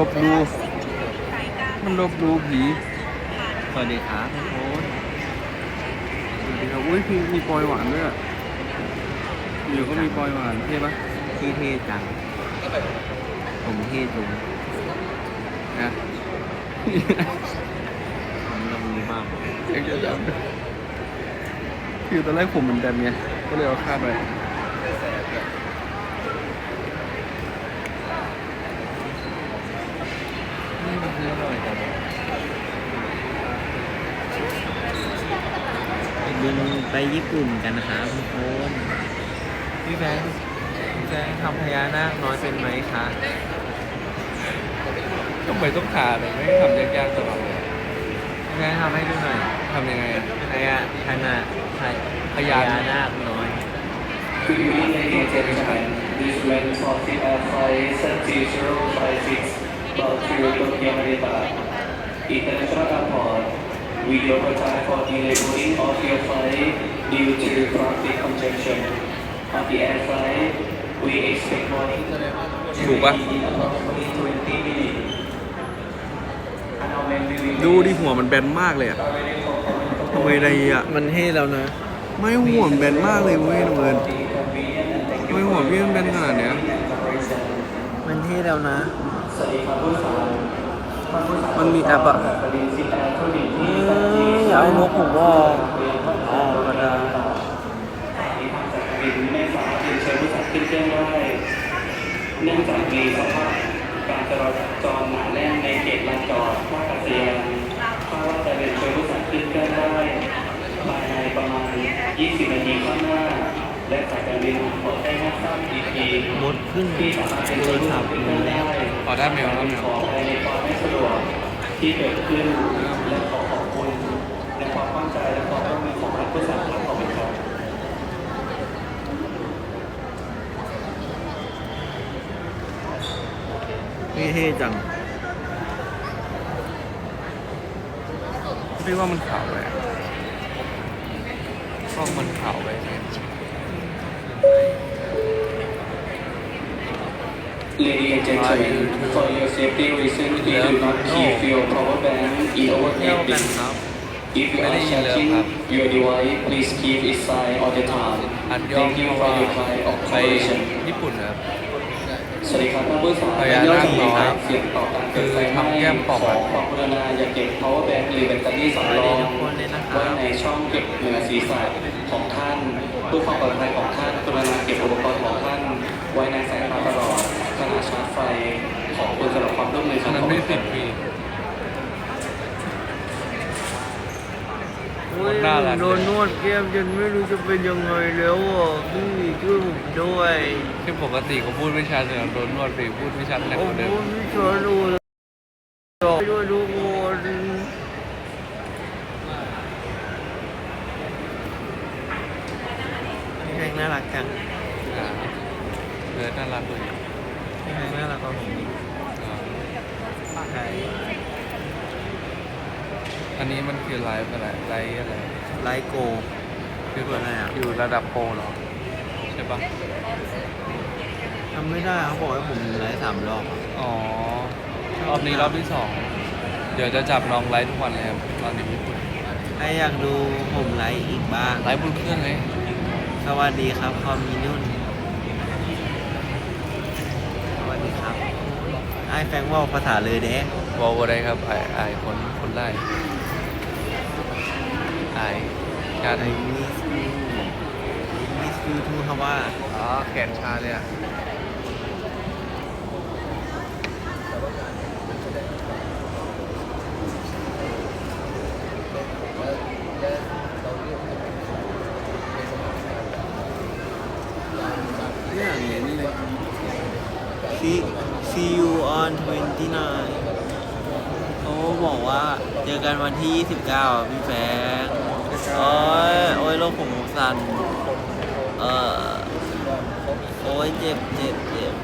ลบดูมันลบดูผีสวัสดีครับทุกคนสวัสดีครับอุ้ยมีมีปลอยหวานด้วยอะอยู่ก็มีปลอยหวานเท่ปะพี่เท่จัง ผมเท่จุงนะผมลงมือมากอยากจะจำด้วยคือตอนแรกผมมันแบนไงก็เลยเอาคาดไป นี่มันคืออร่อยจัง บินไปญี่ปุ่นกันนะครับทุกคนพี่แบงค์พี่แบงค์ทำพญานาคน้อยเป็นไหมคะทำไมต้องขาดเลยไม่ทำยากๆตลอดเลยพี่แบงค์ทำให้ดูหน่อยทำยังไงอะพญาพญาพพญานาคน้อย Good evening, ladies and gentlemen. This is Ren Sorting Air Flight 72056 bound to Tokyo Narita International Airport. We do apologize for delay boarding of your flight due to traffic congestion. On the air flight, we expect boarding ถูกปะ in approximately 20 minutes. And now when we will ดูดิหัวมันแบนมากเลยอะทำไมไรอะมันเท่แล้วนะ ไม่หัวมันแบนมากเลยเว้ยน้องเอิญ be convenient and thank ทำไมหัวพี่มันแบนขนาดเนี้ยมันเท่แล้วนะส วัสดีครับผู้สาวท่านผู้สาวมันมีแอปอะปริญสิแอร์ธุรกิจเอที่สันติ้ยเอานกผมบอกอ๋อก็ได้ที่ทางสายการบินไม่สามารถเชิญผู้สาวขึ้นเครื่องได้เนื่องจากมีสภาพการจราจรหนาแน่นในเขตลานจอดท่าอากาศยานคาดว่าจะเรียนเชิญผู้สาวขึ้นเครื่องได้ภายในประมาณ 20 นาทีข้างหน้า และสายการบินขอให้ให้ทราบอีกทีมดขึ้นที่สามารถเป็นโทเชิรญผู้ศัสาพวท์ขึ้นมาเครื่องแล้วได้ข อได้ไหมครับขอภายในความไม่สะดวกที่เกิดขึ้นและขอขอบคุณในความเข้าใจและความร่วมมือของท่านผู้สมัครและขอบคุณครับนี่เท่จังพี่ว่ามันขาวไปอะกล้องมันขาวไป Ladies and gentlemen, for your safety reasons, please do not keep your power bank in เที่ยว overhead กัน bin. ครับ If you are charging your device, please keep it silent all the time. อันยอง Thank เพ you ราะ for ว่า your kind of ไป cooperation. ญี่ปุ่นนะครับ สวัสดีครับท่านผู้สาวพญานาคน้อยเสียงต่อการเกิดไฟไหคือทำแก้มป่องขอะอความกรุณาอย่าเก็บ power bank หรือแบตเตอรี่สำรองสวัสดีทุกคนเลยนะครับไว้ในช่องเก็บเหนือศีรษะของท่านเพื่อความปลอดภัยของท่านกรุณาเก็บอุปกรณ์ของท่าน ไว้ในส ร่วมมือคอัรันบนั้นไม่สิบปีโอ้ยน่ารักโดนนวดแก้มจนไม่รู้จะเป็นยังไงแล้วอะพี่ช่วยผมด้วยคือปกติเขาพูดไม่ชัดเลยโดนนวดไปพูดไม่ชัดหนักโอ้กว่าโหเดิมพี่ช่วยดูเลยช่วยทุกคนพี่แพงน่ารักจังอ่าเออน่ารักเลยพี่แพงน่ารักกว่าผมอีกอ่า ใช่อันนี้มันคือไลฟ์อะไรไลฟ์อะไรไลโกคืออะไรอะอยู่ระดับโปรเหรอ ใช่ปะทำไม่ได้เขาบอกให้ผมไลฟ์สามรอบอะอ๋อ รอบนี้รอบที่สอง เดี๋ยวจะจับน้องไลฟ์ทุกวันเลยครับตอนนี้ญี่ปุ่นใครอยากดูผมไลฟ์อีกบ้างไลฟ์บนเครื่องเลย สวัสดีครับคอมมินุ่น สวัสดีครับ ไอ้แฟงว่าภาษาเลยเด้บอกว่าได้ครับไอไอคนคนไล่ไอการไอ้มิสยูมิสยูทูคำว่าอ๋อแขนชาเลยอะเนี่ยเห็นเลย see see you on 29เขาบอกว่าเจอกันวันที่ 29อะพี่แฟงโอ้ยโอ้ยโรคผมสั่นเออโอ้ยเจ็บเจ็บเจ็บ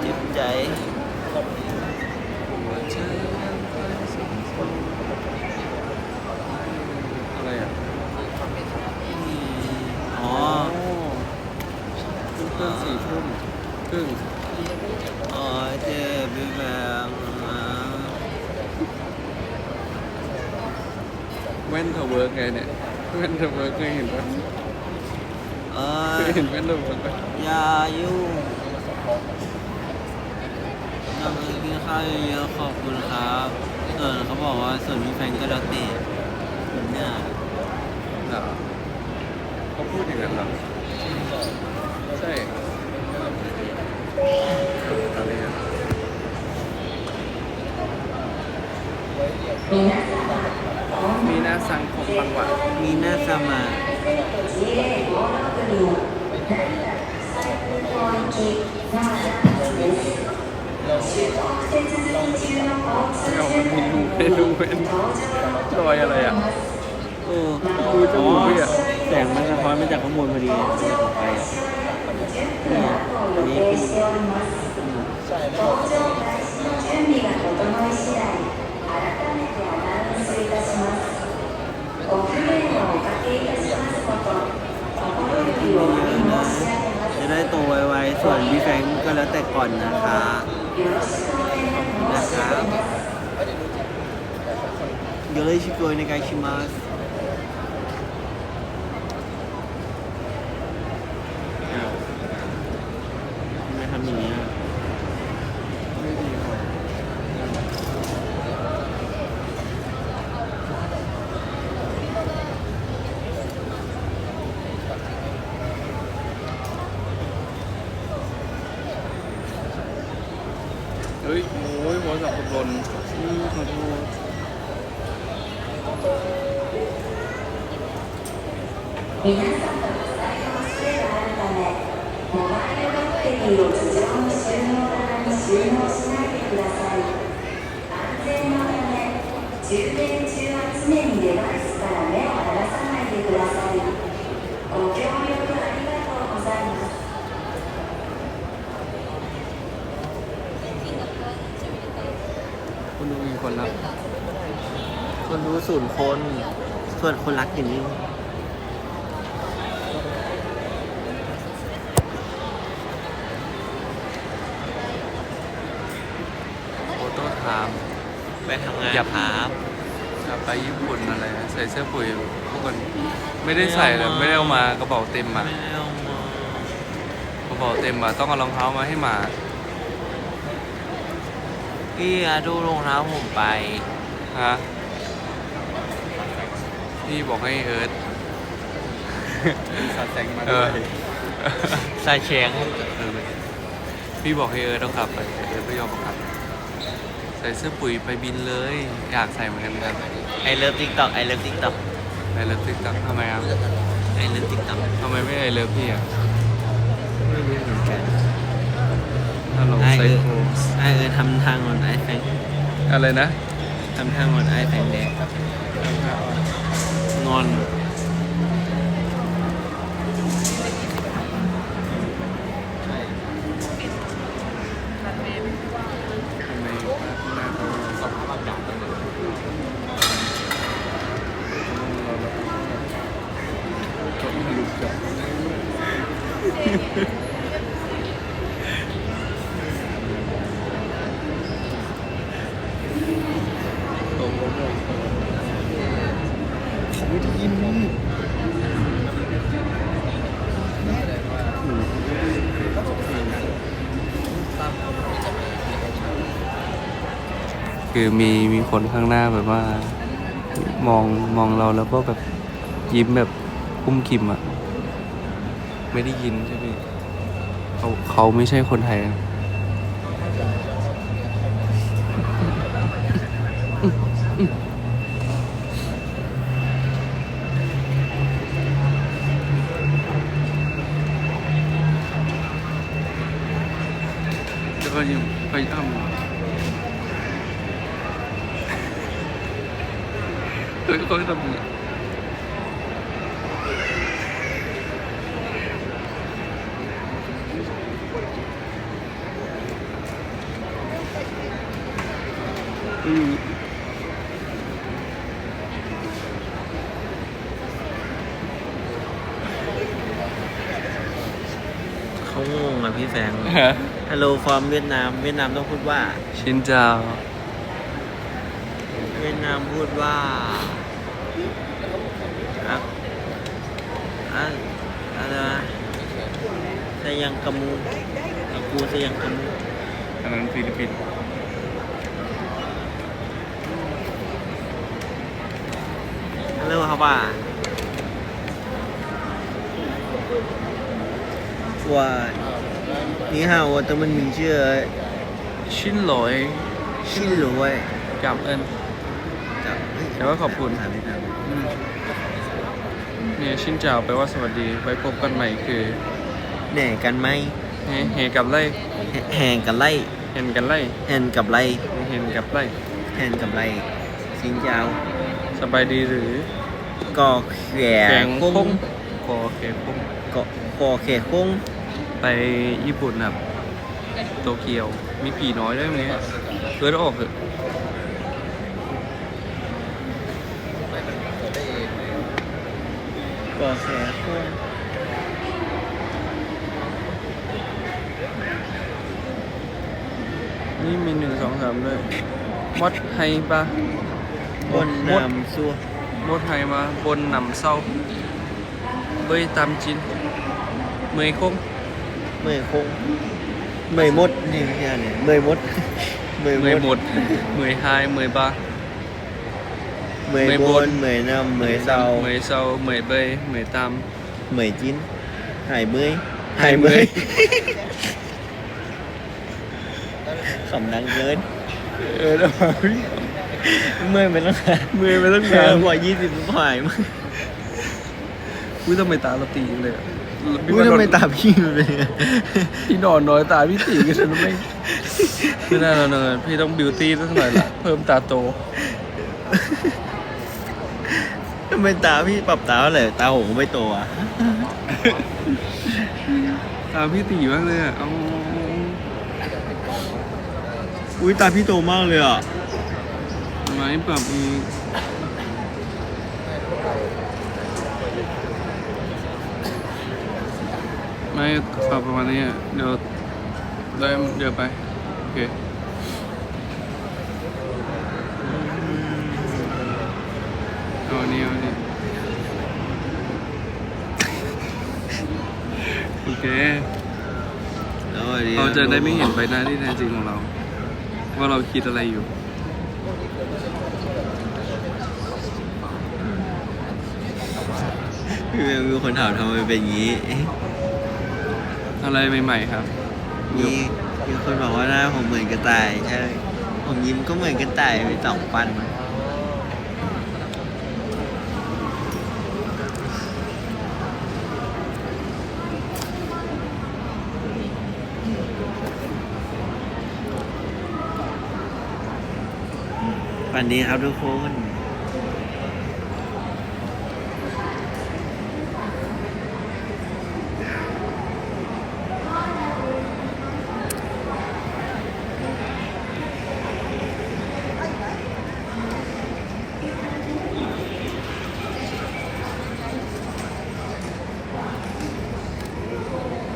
เจ็บใจอะไรอะอ๋อขึ้นเครื่องสี่ทุ่มเครึ่ง โอ้ยเจ็บพี่แบงค์นะ แว่นเทอร์เวิร์กไงเนี่ยแว่นเทอร์เวิร์กเคยเห็นปะเอ้เคยยเห็นแว่นเทอร์เวิร์กปะอย่ายุ่งน้ำกินข้าวเยอะๆขอบคุณครับส่วนเขาบอกว่าส่วนพี่แฟนก็แล้วแต่เนี่ยเหรอเขาพูดอย่างนั้นเหรอใช่อะไรอะ มีหน้าสังคมบางหวัดมีหน้าสมาเอามีรูเป็นรูเป็นรอยอะไรอะโอ้ดูจมูกพี่อะแสงมันสะท้อนมาจากข้างบนพอดีเลยมันจากไฟอะเนี่ยอันนี้คือ จะได้โตไวๆ ส่วนพี่แฟรงก์ก็แล้วแต่ก่อนนะคะนะครับよろしくお願いします 充電中は常にデバイスから目を離さないでくださいご協力ありがとうございます คุณดูมีคนรับ คนรู้ศูนย์คน ส่วนคนรักอยู่นี่ โฟโต้ไทม์ ไปทำงาน อย่า ครั า ส่เสื้อปุ๋ยพวกคนไม่ได้ใส่เลยไม่ไม่ได้ได้เอาเอามามากระเป๋าเต็มอะไม่ได้เอามากระเป๋าเต็มอะต้องเอารองเท้ามาให้หมาพี่อะดูรองเท้าผมไปฮะพี่บอกให้เอิร์ธสาแสงมาเอด้วอยสายแฉงเออพี่บอกให้เอิร์ธเอากลับไปแต่เอิร์ธไม่ยอมเอากลับใส่เสื้อปุ๋ยไปบินเลย อยากใส่เหมือนกันครับ ไอเลิฟติ๊กต็อกไอเลิฟติ๊กต็อกไอเลิฟติ๊กต็อกทำไมอะไอเลิฟติ๊กต็อกทำไมไม่ไอเลิฟพี่อะไม่รู้เหมือนกันฮัลโหลไอไซเอิร์โคไอเอิร์ทำทางงอนไอแฟงอะไรนะทำทางงอนไอแฟงแดงงอน ทำไมหน้าเขาสภาพอากาศเป็นแบบนี้เราแบบจบหลุดจบตกลงเลยเขาไม่ได้ยิน คือมีมีคนข้างหน้าแบบว่า มองมองเราแล้วก็แบบยิ้มแบบคุ้มคิมอะไม่ได้ยินใช่ไหมเขาเขาไม่ใช่คนไทยอะก็ยังพยายาม เฮ้ยเขาทำยังไงอืมเขางงอะพี่แฟง Hello from เวียดนาม เวียดนามต้องพูดว่า ชินเจ้า เวียดนามพูดว่า ครับอันอะไรสยังกมูอากูสยังกมูอันนั้นฟิลิปปินส์ฮัลโหครับว่าว่านี่ฮะว่าแต่มันมีเชื่อชิ้นลอยชิ้นลอยกับเอิน แต่ว่าขอบคุณถามไม่ถามอืมเนี่ยชินเจ้าแปลว่าสวัสดีไว้พบกันใหม่คือแหน่กันไหมเฮเฮกับไล่แหแห่งกับไล่เห็นกันไล่แห่งกับไล่เห็นกับไล่แห่งกับไล่สินเจ้าสบายดีหรือก็แขแกกงคคงงกอแขงคงก็กอแขกคงไปญี่ปุ่นครับโตเกียวมีผีน้อยด้วยวันนี้เลือดออกเหอะ ก็แขกคงนี่มีหนึ่งสองสามเลยมดไฮปะบนนำซัวมดไฮมาบนนำเศร้าเบยตามจินเมยคงเมยคงเมยมดนี่ไม่ใช่เนี่ยเมยมดเมยเมยหมดเมยไฮเมยบา เมยเมยบบนนเมยนำเมยเศร้าเมยเศร้าเมยเบยเมยตามเมยจิ้นหายเมยหายเมยขำดังเกินเออแล้วเมื่อยไปตั้งนานเมยไปตั้งเอนานอกว่ายี่สิบผ่ายมั้งอุ้ยทำไมตาเราตีจังเลยอะอุ้ยทำไมตาพี่มันเป็นอย่างนั้นพี่นอนน้อยตาพี่ตีกันฉันไม่ไม่ได้แล้วเนอะพี่ต้องบิวตี้สักหน่อยละเพิ่มตาโต ทำไมตาพี่ปรับตาเท่าไหร่ตาผมก็ไม่โตอะตาพี่ตีมากเลยอะเอาอุ้ยตาพี่โตมากเลยอะไม้ปรับอีกไม่ปรับประมาณนี้อะเดี๋ยวได้เดี๋ยวไป โอเค เอาอันนี้เอาอันนี้โอเค แล้วอันนี้เราจะได้ไม่เห็นใบหน้าที่แท้จริงของเรา ว่าเราคิดอะไรอยู่ พี่เมย์มีคนถามทำไมเป็นอย่างนี้ อะไรใหม่ๆครับ มีมีคนบอกว่าหน้าผมเหมือนกระต่าย ใช่ ผมยิ้มก็เหมือนกระต่ายมีสองฟัน ฝันดีครับทุกคน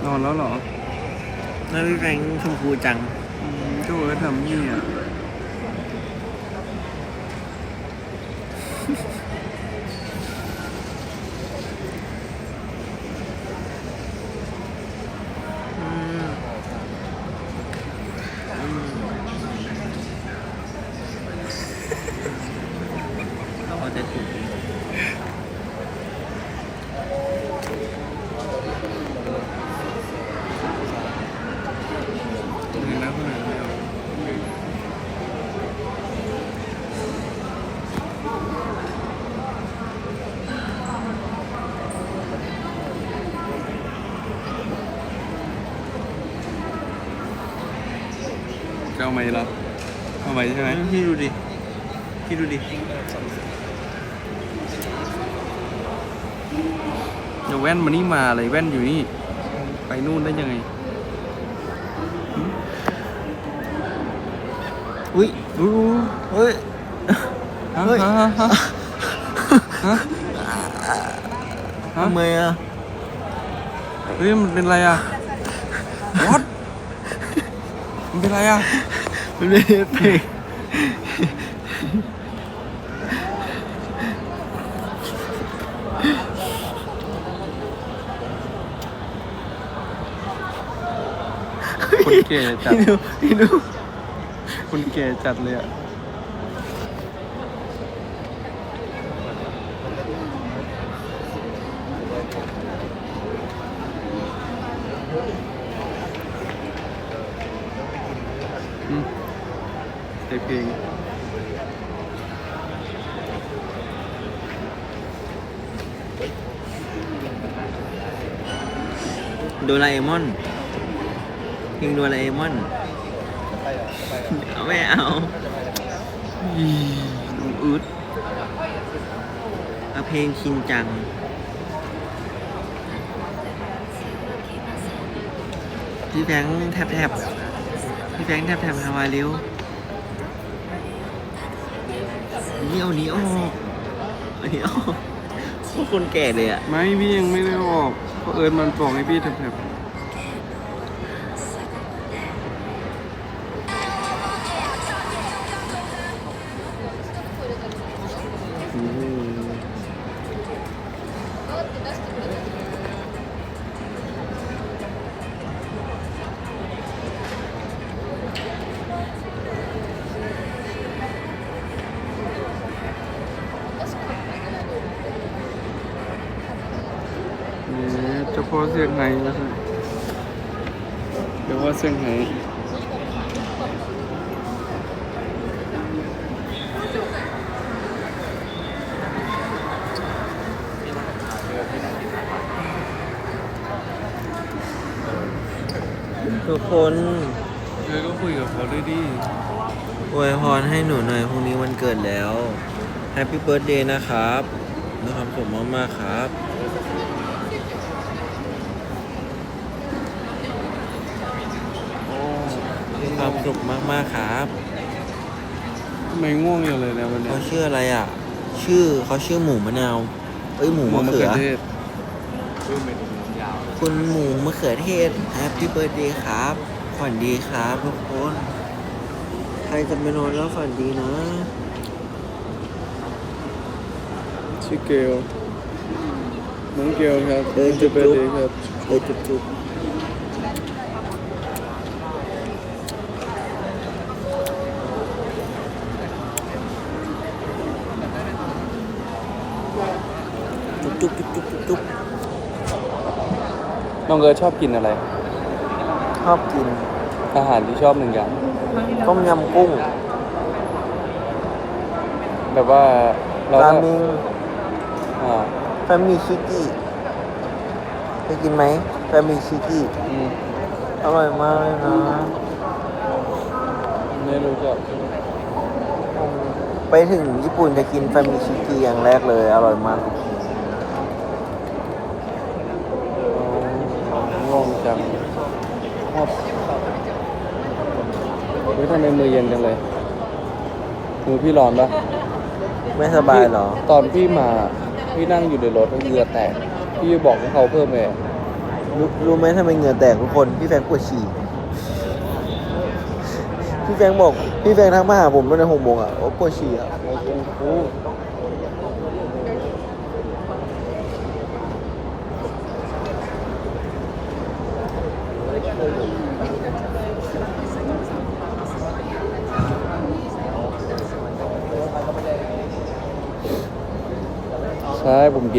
นอนแล้วเหรอแล้วพี่แฟรงค์ชมพูจัง อืมก็เออทำนี่อะ พอจะถูก นี่นะคนไหนไม่เอาจะ เอาไหมล่ะเอาไหมใช่ไหมพี่ดูดิพี่ดูดิเดี๋ยวแว่นมานี่มาอะไรแว่นอยู่นี่ ไปนู่นได้ยังไง อุ้ยอู้เฮ้ยฮะเฮ้ยฮะฮะฮะฮะฮะทำไมอะเฮ้ยมันเป็นไรอะ what มันเป็นไรอะ มันเป็นเอฟเฟกต์คนแก่จัดพี่ดูพี่ดูคนแก่จัดเลยอะ เสียงเพลงโดราเอมอนเพลงโดราเอมอนเอาไม่เอาอืดเอาเพลงชินจัง พี่แบงค์แทบแทบพี่แบงค์แทบแทบฮาวายเร็วห นี่เอาหนี้ออกเอาหนี้ออกพวกคนแก่เลยอะ ไม่พี่ยังไม่ได้ออกเพราะเอิญมันบอกให้พี่แถบๆ ทุกคนเออก็คุยกับเขาด้วยดิอวยพรให้หนูหน่อยพรุ่งนี้วันเกิดแล้วแฮปปี้เบิร์ดเดย์นะครับมีความสุขมากๆครับโอ้มีความสุขมากๆครับทำไมง่วงอย่างเลยนะวันเนี้เขายชื่ออะไรอะ ชื่อเขาชื่อหมูมะนาว เอ้ยหมูมะเขือเทศ คุณหมูมะเขือเทศแฮปปี้เบิร์ดเดย์ครับฝันดีครับทุกคน ใครจะไปนอนแล้วฝันดีนะชื่อเกลน้องเกลครับเออจุ๊บเบจุ๊บเดย์ครับเอ้ยจุ๊บจุ๊บจุ๊บจุ๊บจุ๊บจุ๊บจุ๊บ น้องเอิร์ธชอบกินอะไร ชอบกินอาหารที่ชอบหนึ่งอย่างต้มยำกุ้งแบบว่าเราราก็เมิงอ่าแฟมิชิกิเคยกินไหมแฟมิชิกิอืมอร่อยมากเลยนะไม่รู้จักผมไปถึงญี่ปุ่นจะกินแฟมิชิกิอย่างแรกเลย อร่อยมากทุกที อ๋อง่วงจังชอบเฮ้ยทำไมมือเย็นจังเลย มือพี่ร้อนปะไม่สบายเหรอ ตอนพี่มา พี่นั่งอยู่ในรถแล้วเหงื่อแตก พี่บอกให้เขาเพิ่มเลยรู้รู้ไหมทำไมเหงื่อแตกทุกคน พี่แฟงปวดฉี่ พี่แฟงบอก พี่แฟงทักมาหาผมตอนในหกโมงอะว่าปวดฉี่อะ โอ้โห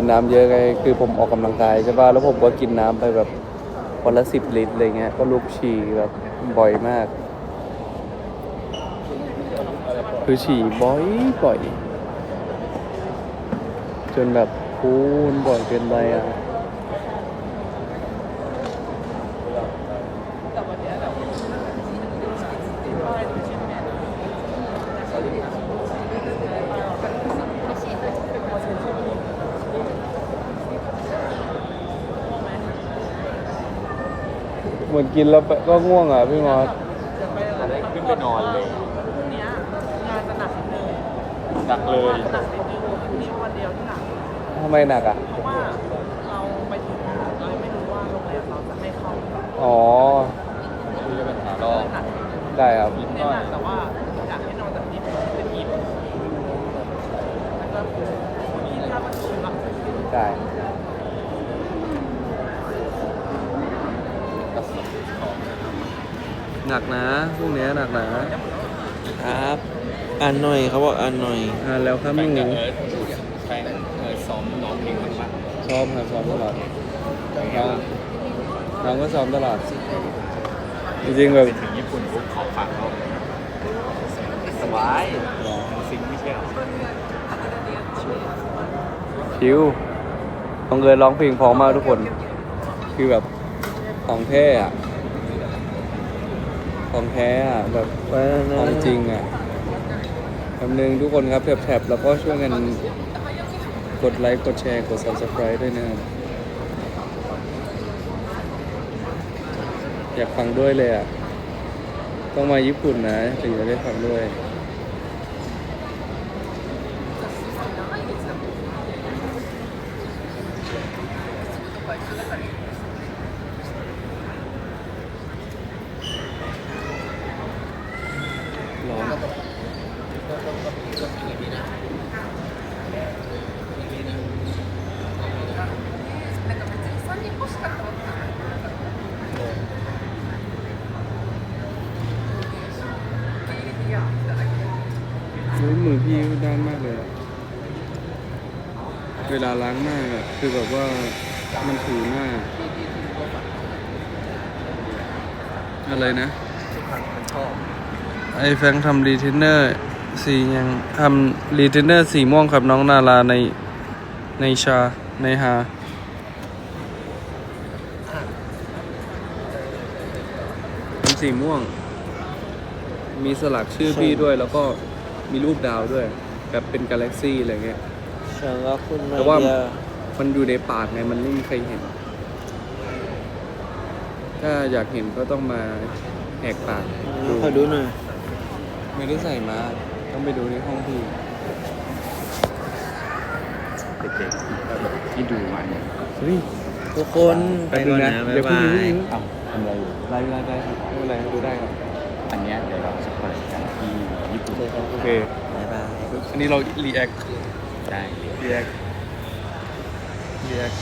กินน้ำเยอะไงคือผมออกกำลังกายใช่ป่ะแล้วผมก็กินน้ำไปแบบวันละสิบลิตรอะไรเงี้ยก็ลุกฉี่แบบบ่อยมาก คือฉี่บ่อยบ่อย จนแบบพูนบ่อยเกินไปอะ กินแล้วก็ง่วงอะพี่มอสขึ้นไปนอนเลยเนี้ยงานจะหนักนิดนึงหนักเลยหนักนิดนึงพรุ่งนี้วันเดียวที่หนักทำไมหนักอะ เพราะว่าเราไปถึงเรายังไม่รู้ว่าโรงแรมเราจะให้เข้าหรือเปล่า อ๋อ ได้ครับ เนี่ยนะแต่ว่าอยากให้นอนแบบนี้เป็นอิ่มแล้วก็นี่ถ้ามันสูงอะ ได้ หนักนะพวกเนี้ยหนักนะครับ อ่านหน่อยเขาบอกอ่านหน่อย อ่านแล้วครับหนูแฟนเออซ้อมน้องเพลงมากซ้อมครับซ้อมตลอดน้องน้องก็ซ้อมตลอด จริงๆแบบถึงญี่ปุ่นปุ๊บขอฝากเขาสบายซิงไม่ใช่หรอคิวบังเอิญร้องเพลงเพร้อมมากทุกคน คือแบบของแท้อะ ของแท้อะแบบของจริงอะคำนึงทุกคนครับแถบๆแล้วก็ช่วยกันกดไลค์ กดแชร์ กด subscribe ด้วยนะอยากฟังด้วยเลยอะ ต้องมาญี่ปุ่นนะถึงจะได้ฟังด้วย อ้ยมือพี่ด้านมากเลยอะเวลาล้างหน้าอะคือแบบว่ามันถูหน้า อะไรนะไอแฟงทำรีเทนเนอร์สียังทำรีเทนเนอร์สีม่วงกับน้องนาราในในชาในฮาทำสีม่วง มีสลักชื่อพี่ด้วยแล้วก็ มีรูปดาวด้วยแบบเป็นกาแล็กซี่อะไรเงี้ย ฉันรักคุณมาแต่ว่า เดียมันอยู่ในปากไงมันไม่มีใครเห็น ถ้าอยากเห็นก็ต้องมาแหกปากดูขอดูหน่อยไม่ได้ใส่มาต้องไปดูในห้องพี่เด็กๆที่ดูมาเนี่ยเฮ้ยทุกคนไปแป๊บนึก่องนนะนะเดี๋ยวบ๊ายเพิ่งบายเอ้าทำอะไรอยู่ ไลฟ์ไลฟ์ได้ครับไม่เป็นไรดูได้ครับ อันเนี้ยเดี๋ยวเราจะเปิดกันที่ ญี่ปุ่นโอเค บ๊ายบาย อันนี้เรารีแอคได้เลยรีแอครีแอค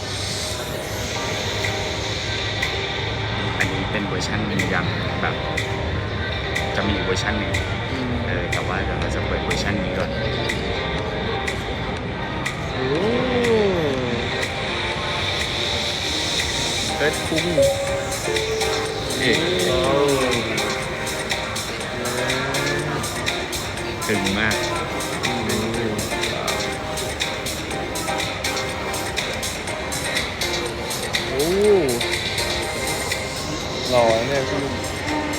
อันนี้เป็นเวอร์ชันหนึ่งอย่างแบบจะมีอีกเวอร์ชันหนึ่งเออแต่ว่าเดี๋ยวเราจะเปิดเวอร์ชันนี้ก่อนโอ้เพชรคุ้งนี่ ถึงมากโอ้หล่อเนี่ยพี่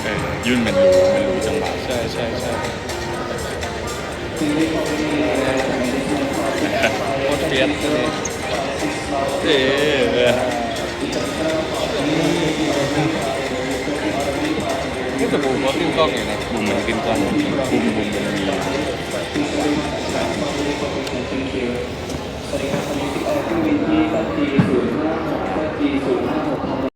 เออยุ่นมันรู้มันรู้จังหวะใช่ใช่ใช่โคตรเฟียสเลยเอ๊ะ รู้สึกบูมเพราะติ้วกล้องอนะบูมมันขึ้นกล้องบูมบูมมันมีสวัสดีครับวันนี้ติดต่อที่วินที่ทีศูนย์ห้าสัทีศูนย์ห้าหก